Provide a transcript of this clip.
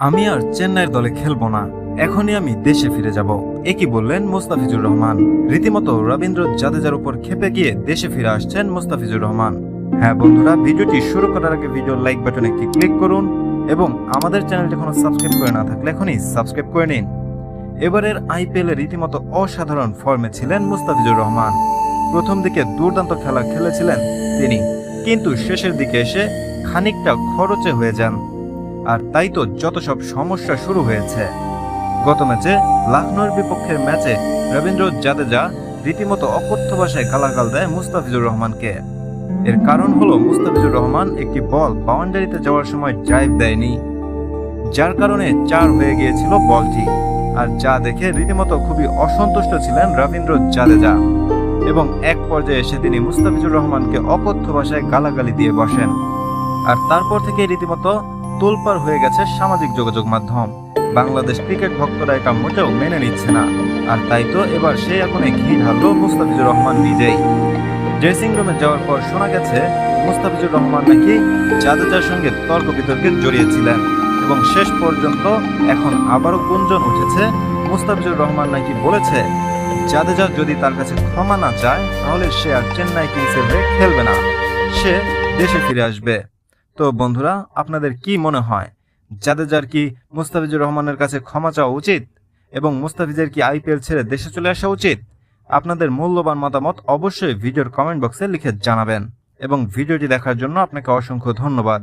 আমি আর চেন্নাইয়ের দলে খেলব না। এখনই আমি দেশে ফিরে যাব। একই বললেন মুস্তাফিজুর রহমান। রীতিমতো রবীন্দ্র জাদেজার উপর খেপে গিয়ে দেশে ফিরে আসছেন মুস্তাফিজুর রহমান। হ্যাঁ বন্ধুরা, ভিডিওটি শুরু করার আগে ভিডিওর লাইক বাটনে একটি ক্লিক করুন এবং আমাদের চ্যানেলটি এখনও সাবস্ক্রাইব করে না থাকলে এখনই সাবস্ক্রাইব করে নিন। এবারের আইপিএল রীতিমতো অসাধারণ ফর্মে ছিলেন মুস্তাফিজুর রহমান। প্রথম দিকে দুর্দান্ত খেলা খেলেছিলেন তিনি। কিন্তু শেষের দিকে এসে খানিকটা খরচে হয়ে যান। আর তাই তো যত সব সমস্যা শুরু হয়েছে। গত ম্যাচে লখনৌর বিপক্ষের ম্যাচে রবীন্দ্র জাদেজা রীতিমতো অকথ্য ভাষায় গালাগাল দেয় মুস্তাফিজুর রহমানকে। এর কারণ হলো মুস্তাফিজুর রহমান একটি বল বাউন্ডারিতে যাওয়ার সময় ড্রাইভ দেয়নি, যার কারণে চার হয়ে গিয়েছিল বলটি। আর যা দেখে রীতিমতো খুবই অসন্তুষ্ট ছিলেন রবীন্দ্র জাদেজা। এবং এক পর্যায়ে এসে তিনি মুস্তাফিজুর রহমানকে অকথ্য ভাষায় গালাগালি দিয়ে বসেন। আর তারপর থেকে রীতিমতো তোলপার হয়ে গেছে সামাজিক যোগাযোগ মাধ্যম। বাংলাদেশ ক্রিকেট ভক্তরা এটা মোটেও মেনে নিচ্ছে না। আর তাই তো এবার সেই আগুনে ঘি ঢাললো মুস্তাফিজুর রহমান নিজেই। ড্রেসিং রুমে যাওয়ার পর শোনা গেছে, মুস্তাফিজুর রহমান নাকি জাদেজার সঙ্গে তর্ক বিতর্কে জড়িয়েছিলেন। এবং শেষ পর্যন্ত এখন আবারও গুঞ্জন উঠেছে, মুস্তাফিজুর রহমান নাকি বলেছে, জাদেজা যদি তার কাছে ক্ষমা না চায়, তাহলে সে আর চেন্নাই কিংসের হয়ে খেলবে না। সে দেশে ফিরে আসবে। তো বন্ধুরা, আপনাদের কি মনে হয়? জাদেজার কি মুস্তাফিজুর রহমানের কাছে ক্ষমা চাওয়া উচিত? এবং মুস্তাফিজের কি আইপিএল ছেড়ে দেশে চলে আসা উচিত? আপনাদের মূল্যবান মতামত অবশ্যই ভিডিওর কমেন্ট বক্সে লিখে জানাবেন। এবং ভিডিওটি দেখার জন্য আপনাকে অসংখ্য ধন্যবাদ।